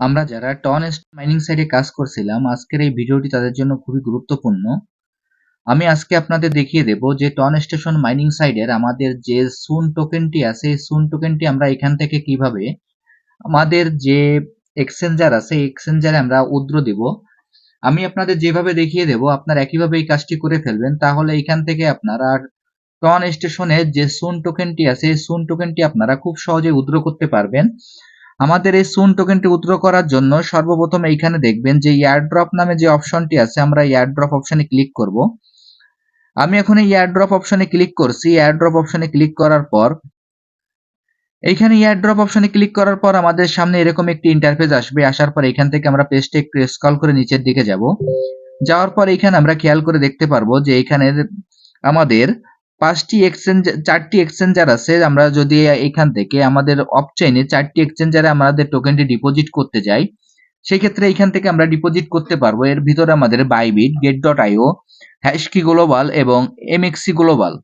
আমরা যারা ton mining সাইটে কাজ করছিলাম, আজকের এই ভিডিওটি তাদের জন্য খুবই গুরুত্বপূর্ণ। আমি আজকে আপনাদের দেখিয়ে দেব যে টন স্টেশন মাইনিং সাইডের আমাদের যে সুন টোকেনটি আছে, এই সুন টোকেনটি আমরা এখান থেকে কীভাবে আমাদের যে এক্সচেঞ্জার আছে, এই এক্সচেঞ্জারে আমরা উদ্র দেব। আমি আপনাদের যেভাবে দেখিয়ে দেব, আপনারা একইভাবে এই কাজটি করে ফেলবেন। তাহলে এখান থেকে আপনারা টন স্টেশনের যে সুন টোকেনটি আছে, এই সুন টোকেনটি আপনারা খুব সহজে উদ্র করতে পারবেন। আমাদের এই সুন টোকেনটি উদ্র করার জন্য সর্বপ্রথম এইখানে দেখবেন যে এয়ারড্রপ নামে যে অপশনটি আছে, আমরা এয়ারড্রপ অপশনে ক্লিক করব। আমি এখন এই এয়ারড্রপ অপশনে ক্লিক করছি। এয়ারড্রপ অপশনে ক্লিক করার পর, এইখানে এয়ারড্রপ অপশনে ক্লিক করার পর আমাদের সামনে এরকম একটি ইন্টারফেস আসবে। আসার পর এখান থেকে আমরা পেজটা একটু স্ক্রল করে নিচের দিকে যাব। যাওয়ার পর এখানে আমরা খেয়াল করে দেখতে পারব যে এখানে আমাদের পাঁচটি এক্সচেঞ্জ চারটি এক্সচেঞ্জার আছে, আমরা যদি এখান থেকে আমাদের অফ চেইনে চারটি এক্সচেঞ্জারে আমাদের টোকেনটি ডিপোজিট করতে যাই সেই ক্ষেত্রে এখান থেকে আমরা ডিপোজিট করতে পারব। এর ভিতরে আমাদের Bybit gate dot IO HashKey global এবং এমএক্সি গ্লোবাল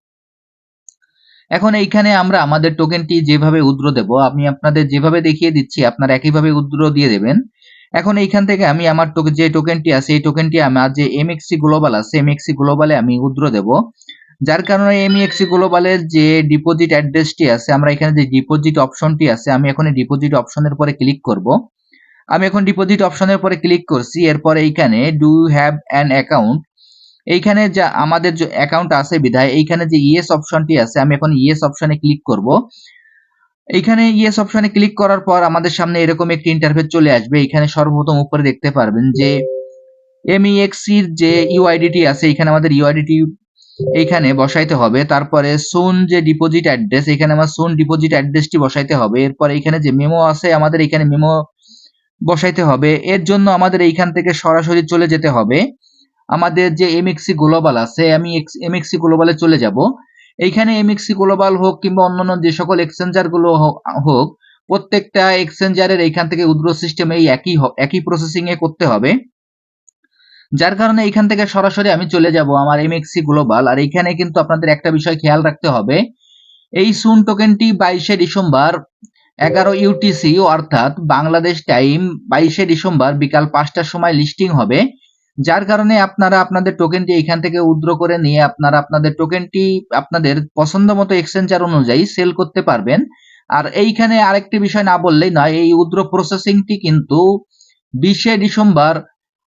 এখন এইখানে আমরা আমাদের টোকেনটি যেভাবে উদ্র দেব, আমি আপনাদের যেভাবে দেখিয়ে দিচ্ছি, আপনারা একইভাবে উদ্র দিয়ে দেবেন। এখন এইখান থেকে আমি আমার যে টোকেনটি আছে, এই টোকেনটি আমার যে এমএক্সি গ্লোবাল আছে এমএক্সি গ্লোবালে আমি উদ্র দেব। যার কারণে এমইএক্সি গ্লোবালের যে ডিপোজিট অ্যাড্রেসটি আছে, আমরা এখানে যে ডিপোজিট অপশনটি আছে, আমি এখন ডিপোজিট অপশনের পরে ক্লিক করব। আমি এখন ডিপোজিট অপশনের পরে ক্লিক করছি, এরপরে এইখানে ডু হ্যাভ অ্যান অ্যাকাউন্ট এইখানে যা আমাদের যে অ্যাকাউন্ট আছে বিধায়, এইখানে যে ইয়েস অপশনটি আছে, আমি এখন ইয়েস অপশনে ক্লিক করব। এইখানে ইয়েস অপশনে ক্লিক করার পর আমাদের সামনে এরকম একটি ইন্টারফেস চলে আসবে এখানে সর্বপ্রথম উপরে দেখতে পারবেন যে এমইএক্সির যে ইউআইডিটি আছে এখানে আমাদের ইউআইডিটি এইখানে বসাইতে হবে। তারপরে সোন যে ডিপোজিট অ্যাড্রেস এখানে আমার সোন ডিপোজিট অ্যাড্রেসটি বসাইতে হবে। এরপর এখানে যে মেমো আছে, আমাদের এখানে মেমো বসাইতে হবে। এর জন্য আমাদের এইখান থেকে সরাসরি চলে যেতে হবে। আমাদের যে এমএক্সি গ্লোবাল আছে, আমি এমএক্সি গ্লোবালে চলে যাব। এইখানে এমএক্সি গ্লোবাল হোক কিংবা অন্যান্য যে সকল এক্সচেঞ্জারগুলো হোক, প্রত্যেকটা এক্সচেঞ্জারের এইখান থেকে উদ্র সিস্টেম এই একই একই প্রসেসিং এ করতে হবে। যার কারণে এখান থেকে সরাসরি আমি চলে যাব আমার এমএক্সি গ্লোবাল আর এখানে কিন্তু আপনাদের একটা বিষয় খেয়াল রাখতে হবে। এই সুন টোকেনটি বাইশে ডিসেম্বর এগারো ইউটিসি অর্থাৎ বাংলাদেশ টাইম বাইশে ডিসেম্বর বিকাল পাঁচটার সময় লিস্টিং হবে। যার কারণে আপনারা আপনাদের টোকেনটি এখান থেকে উদ্র করে নিয়ে আপনারা আপনাদের টোকেনটি আপনাদের পছন্দ মতো এক্সচেঞ্জার অনুযায়ী সেল করতে পারবেন। আর এইখানে আরেকটি বিষয় না বললেই নয়, এই উদ্র প্রসেসিংটি কিন্তু বিশে ডিসেম্বর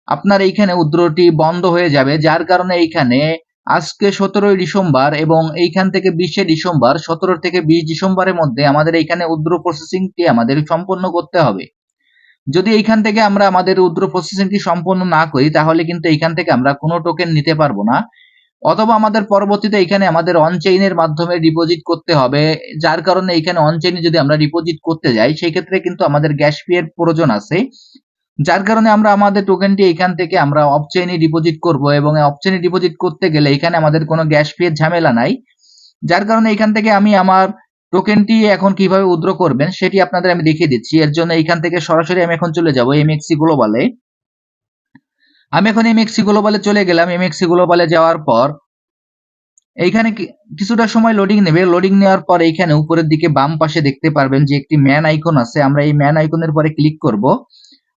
আপনার এইখানে উদ্রটি বন্ধ হয়ে যাবে, যার কারণে এইখানে আজকে সতেরোই ডিসেম্বর এবং এইখান থেকে বিশে ডিসেম্বর, সতেরো থেকে বিশ ডিসেম্বরের মধ্যে আমাদের এইখানে উদ্র প্রসেসিংটি আমাদের সম্পন্ন করতে হবে। যদি এইখান থেকে আমরা আমাদের উদ্র প্রসেসিংটি সম্পন্ন না করি, তাহলে কিন্তু এইখান থেকে আমরা কোনো টোকেন নিতে পারব না। অথবা আমাদের পরবর্তীতে এখানে আমাদের অনচেইনের মাধ্যমে ডিপোজিট করতে হবে, যার কারণে এখানে অনচেইনে যদি আমরা ডিপোজিট করতে যাই, সেই ক্ষেত্রে কিন্তু আমাদের গ্যাস ফি এর প্রয়োজন আছে। যার কারণে আমরা আমাদের টোকেনটি এখান থেকে আমরা অফচেইনে ডিপোজিট করব এবং অফচেইনে ডিপোজিট করতে গেলে এখানে আমাদের কোনো গ্যাস ফি এর ঝামেলা নাই। যার কারণে এখান থেকে আমি আমার টোকেনটি এখন কীভাবে উদ্র করবেন সেটি আপনাদের আমি দেখিয়ে দিচ্ছি। এর জন্য এখান থেকে সরাসরি আমি এখন চলে যাব এমএক্সি গ্লোবালে আমি এখন এমএক্সি গ্লোবালে চলে গেলাম। এমএক্সি গ্লোবালে যাওয়ার পর এইখানে কিছুটা সময় লোডিং নেবে। লোডিং নেওয়ার পর এইখানে উপরের দিকে বাম পাশে দেখতে পারবেন যে একটি ম্যান আইকন আছে। আমরা এই ম্যান আইকনের পরে ক্লিক করব।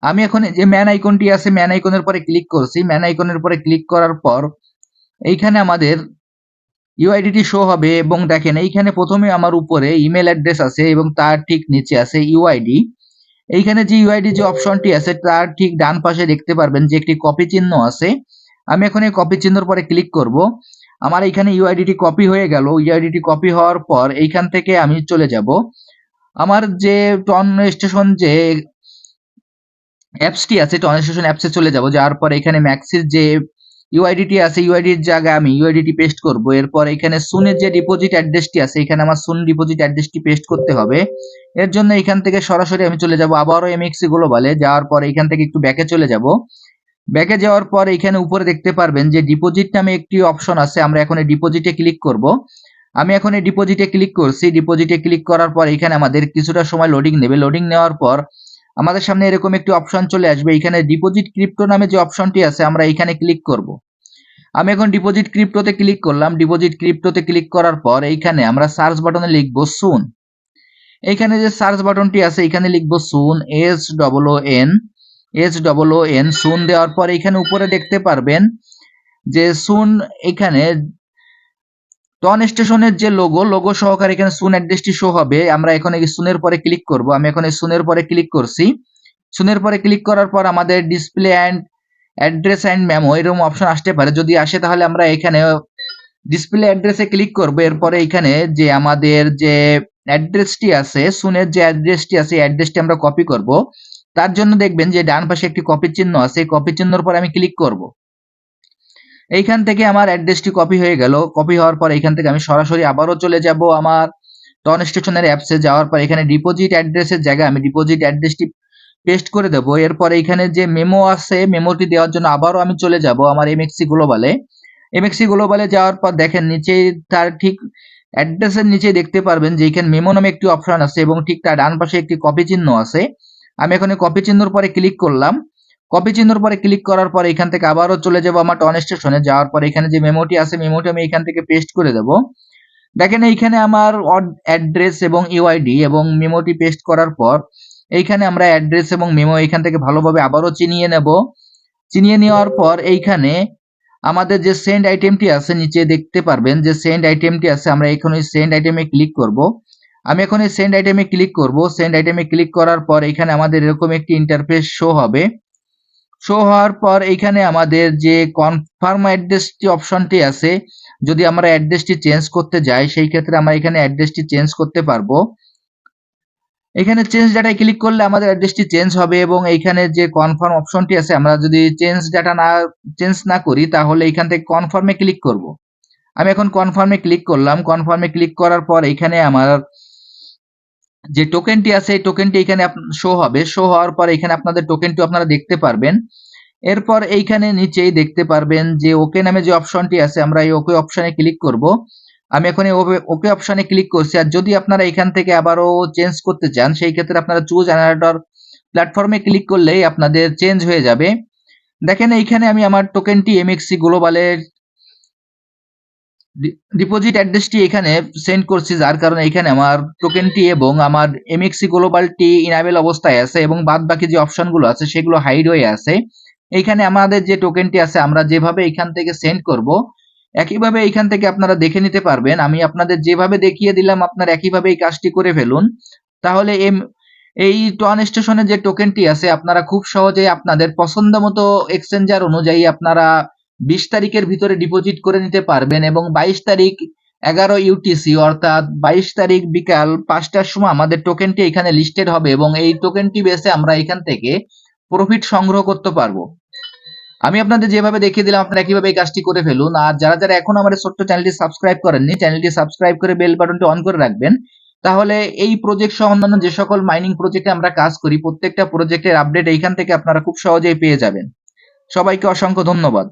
আমি এখন যে ম্যান আইকনটি আছে ম্যান আইকনের পরে ক্লিক করছি। ম্যান আইকনের পরে ক্লিক করার পর এইখানে আমাদের ইউআইডিটি শো হবে এবং দেখেন এইখানে প্রথমে আমার উপরে ইমেল অ্যাড্রেস আছে এবং তার ঠিক নিচে আছে ইউআইডি এইখানে যে ইউআইডি যে অপশনটি আছে, তার ঠিক ডান পাশে দেখতে পারবেন যে একটি কপি চিহ্ন আছে। আমি এখন এই কপি চিহ্নর পরে ক্লিক করব। আমার এইখানে ইউআইডিটি কপি হয়ে গেল। ইউআইডিটি কপি হওয়ার পর এইখান থেকে আমি চলে যাব। আমার যে টন স্টেশন যে অ্যাপসটি আছে ট্রান্সলেশন অ্যাপসে চলে যাব। যাওয়ার পর এখানে ম্যাক্সির যে ইউআইডিটি আছে ইউআইডির জায়গায় আমি ইউআইডিটি পেস্ট করব। এরপর এখানে সুনের যে ডিপোজিট অ্যাড্রেসটি আছে, এখানে আমার সুন ডিপোজিট অ্যাড্রেসটি পেস্ট করতে হবে। এর জন্য এখান থেকে সরাসরি আমি চলে যাব আবারও এমএক্সি গ্লোবালে যাওয়ার পর এখান থেকে একটু ব্যাকে চলে যাব। ব্যাকে যাওয়ার পর এখানে উপরে দেখতে পারবেন যে ডিপোজিট নামে একটি অপশন আছে, আমরা এখন ডিপোজিটে ক্লিক করব। আমি এখন এই ডিপোজিটে ক্লিক করছি। ডিপোজিটে ক্লিক করার পর এখানে আমাদের কিছুটা সময় লোডিং নেবে। লোডিং নেওয়ার পর আমাদের সামনে এরকম একটি অপশন চলে আসবে। এখানে ডিপোজিট ক্রিপ্টো নামে যে অপশনটি আছে, আমরা এখানে ক্লিক করব। আমি এখন ডিপোজিট ক্রিপ্টোতে ক্লিক করলাম। ডিপোজিট ক্রিপ্টোতে ক্লিক করার পর এইখানে আমরা সার্চ বাটনে লিখব সুন এইখানে যে সার্চ বাটনটি আছে, এখানে লিখব soon S double O N S double O N soon দেওয়ার পর এখানে উপরে দেখতে পারবেন যে সুন এখানে টন স্টেশনের যে লোগো লোগো সহকারে এখানে সুন অ্যাড্রেসটি শো হবে। আমরা এখন সুনের পরে ক্লিক করব। আমি এখন সুনের পরে ক্লিক করছি। সুনের পরে ক্লিক করার পর আমাদের display and address and memo এরকম অপশন আসতে পারে। যদি আসে তাহলে আমরা এখানে ডিসপ্লে অ্যাড্রেসে ক্লিক করব। এরপরে এখানে যে আমাদের যে অ্যাড্রেসটি আছে সুনের যে অ্যাড্রেসটি আছে অ্যাড্রেসটি আমরা কপি করব। তার জন্য দেখবেন যে ডান পাশে একটি কপি চিহ্ন আছে। কপি চিহ্নর পর আমি ক্লিক করব। এইখান থেকে আমার অ্যাড্রেসটি কপি হয়ে গেল। কপি হওয়ার পর এইখান থেকে আমি সরাসরি আবারও চলে যাব আমার টন স্টেশনের অ্যাপসে যাওয়ার পর এখানে ডিপোজিট অ্যাড্রেসের জায়গায় আমি ডিপোজিট অ্যাড্রেসটি পেস্ট করে দেব। এরপর এইখানে যে মেমো আছে মেমোটি দেওয়ার জন্য আবারও আমি চলে যাব আমার এমএক্সি গ্লোবালে এমএক্সি গ্লোবালে যাওয়ার পর দেখেন নিচে তার ঠিক অ্যাড্রেসের নিচে দেখতে পারবেন যে এখানে মেমো নামে একটি অপশন আছে এবং ঠিক তার ডান পাশে একটি কপি চিহ্ন আছে। আমি এখানে কপি চিহ্নর পরে ক্লিক করলাম। কপি চিহ্নর পরে ক্লিক করার পরে এখান থেকে আবারও চলে যাব আমার টন স্টেশনে যাওয়ার পরে এখানে যে মেমোটি আছে মেমোটি আমি এখান থেকে পেস্ট করে দেব। দেখেন এইখানে আমার অ্যাড্রেস এবং ইউআইডি এবং মেমোটি পেস্ট করার পর এইখানে আমরা অ্যাড্রেস এবং মেমো এখান থেকে ভালোভাবে আবারও চিনিয়ে নেব। চিনিয়ে নেওয়ার পর এইখানে আমাদের যে সেন্ড আইটেমটি আছে, নিচে দেখতে পারবেন যে সেন্ড আইটেমটি আছে, আমরা এখন ওই সেন্ড আইটেমে ক্লিক করব। আমি এখন এই সেন্ড আইটেমে ক্লিক করব। সেন্ড আইটেমে ক্লিক করার পর এখানে আমাদের এরকম একটি ইন্টারফেস শো হবে। শো হওয়ার পর এইখানে আমাদের যে কনফার্ম অ্যাড্রেসটি অপশনটি আছে, যদি আমরা অ্যাড্রেসটি চেঞ্জ করতে যাই, সেই ক্ষেত্রে আমরা এখানে অ্যাড্রেসটি চেঞ্জ করতে পারব। এখানে চেঞ্জ ডাটায় ক্লিক করলে আমাদের অ্যাড্রেসটি চেঞ্জ হবে এবং এইখানে যে কনফার্ম অপশনটি আছে, আমরা যদি চেঞ্জ ডাটা না চেঞ্জ না করি, তাহলে এইখান থেকে কনফার্মে ক্লিক করব। আমি এখন কনফার্মে ক্লিক করলাম। কনফার্মে ক্লিক করার পর এখানে আমার যে টোকেনটি আছে, এই টোকেনটি এখানে শো হবে। শো হওয়ার পর এখানে আপনাদের টোকেনটি আপনারা দেখতে পারবেন। এরপর এইখানে নিচেই দেখতে পারবেন যে ওকে নামে যে অপশনটি আছে, আমরা এই ওকে অপশনে ক্লিক করব। আমি এখন ওকে অপশনে ক্লিক করছি। আর যদি আপনারা এখান থেকে আবারও চেঞ্জ করতে চান, সেই ক্ষেত্রে আপনারা চুজ জেনারেটর প্ল্যাটফর্মে ক্লিক করলেই আপনাদের চেঞ্জ হয়ে যাবে। দেখেন এইখানে আমি আমার টোকেনটি এমএক্সি গ্লোবালের ডিপোজিট অ্যাড্রেসটি এখানে সেন্ড করছি, যার কারণে এখানে আমার টোকেনটি এবং আমার এমএক্সি গ্লোবালটি ইনাবেল অবস্থায় আছে এবং বাদ বাকি যে অপশনগুলো আছে সেগুলো হাইড হয়ে আছে। এইখানে আমাদের যে টোকেনটি আছে আমরা যেভাবে এখান থেকে সেন্ড করব, একইভাবে এইখান থেকে আপনারা দেখে নিতে পারবেন। আমি আপনাদের যেভাবে দেখিয়ে দিলাম, আপনারা একইভাবে এই কাজটি করে ফেলুন। তাহলে এম এই টন স্টেশনের যে টোকেনটি আছে, আপনারা খুব সহজে আপনাদের পছন্দ মতো এক্সচেঞ্জার অনুযায়ী আপনারা বিশ তারিখের ভিতরে ডিপোজিট করে নিতে পারবেন এবং বাইশ তারিখ এগারো ইউটিসি অর্থাৎ বাইশ তারিখ বিকাল পাঁচটার সময় আমাদের টোকেনটি এখানে লিস্টেড হবে এবং এই টোকেনটি বেসে আমরা এখান থেকে প্রফিট সংগ্রহ করতে পারব। আমি আপনাদের যেভাবে দেখিয়ে দিলাম, আপনারা কীভাবে এই কাজটি করে ফেলুন। আর যারা যারা এখন আমাদের ছোট্ট চ্যানেলটি সাবস্ক্রাইব করেননি, চ্যানেলটি সাবস্ক্রাইব করে বেল বাটনটি অন করে রাখবেন। তাহলে এই প্রজেক্ট সহ অন্যান্য যে সকল মাইনিং প্রজেক্টে আমরা কাজ করি, প্রত্যেকটা প্রজেক্টের আপডেট এইখান থেকে আপনারা খুব সহজেই পেয়ে যাবেন। সবাইকে অসংখ্য ধন্যবাদ।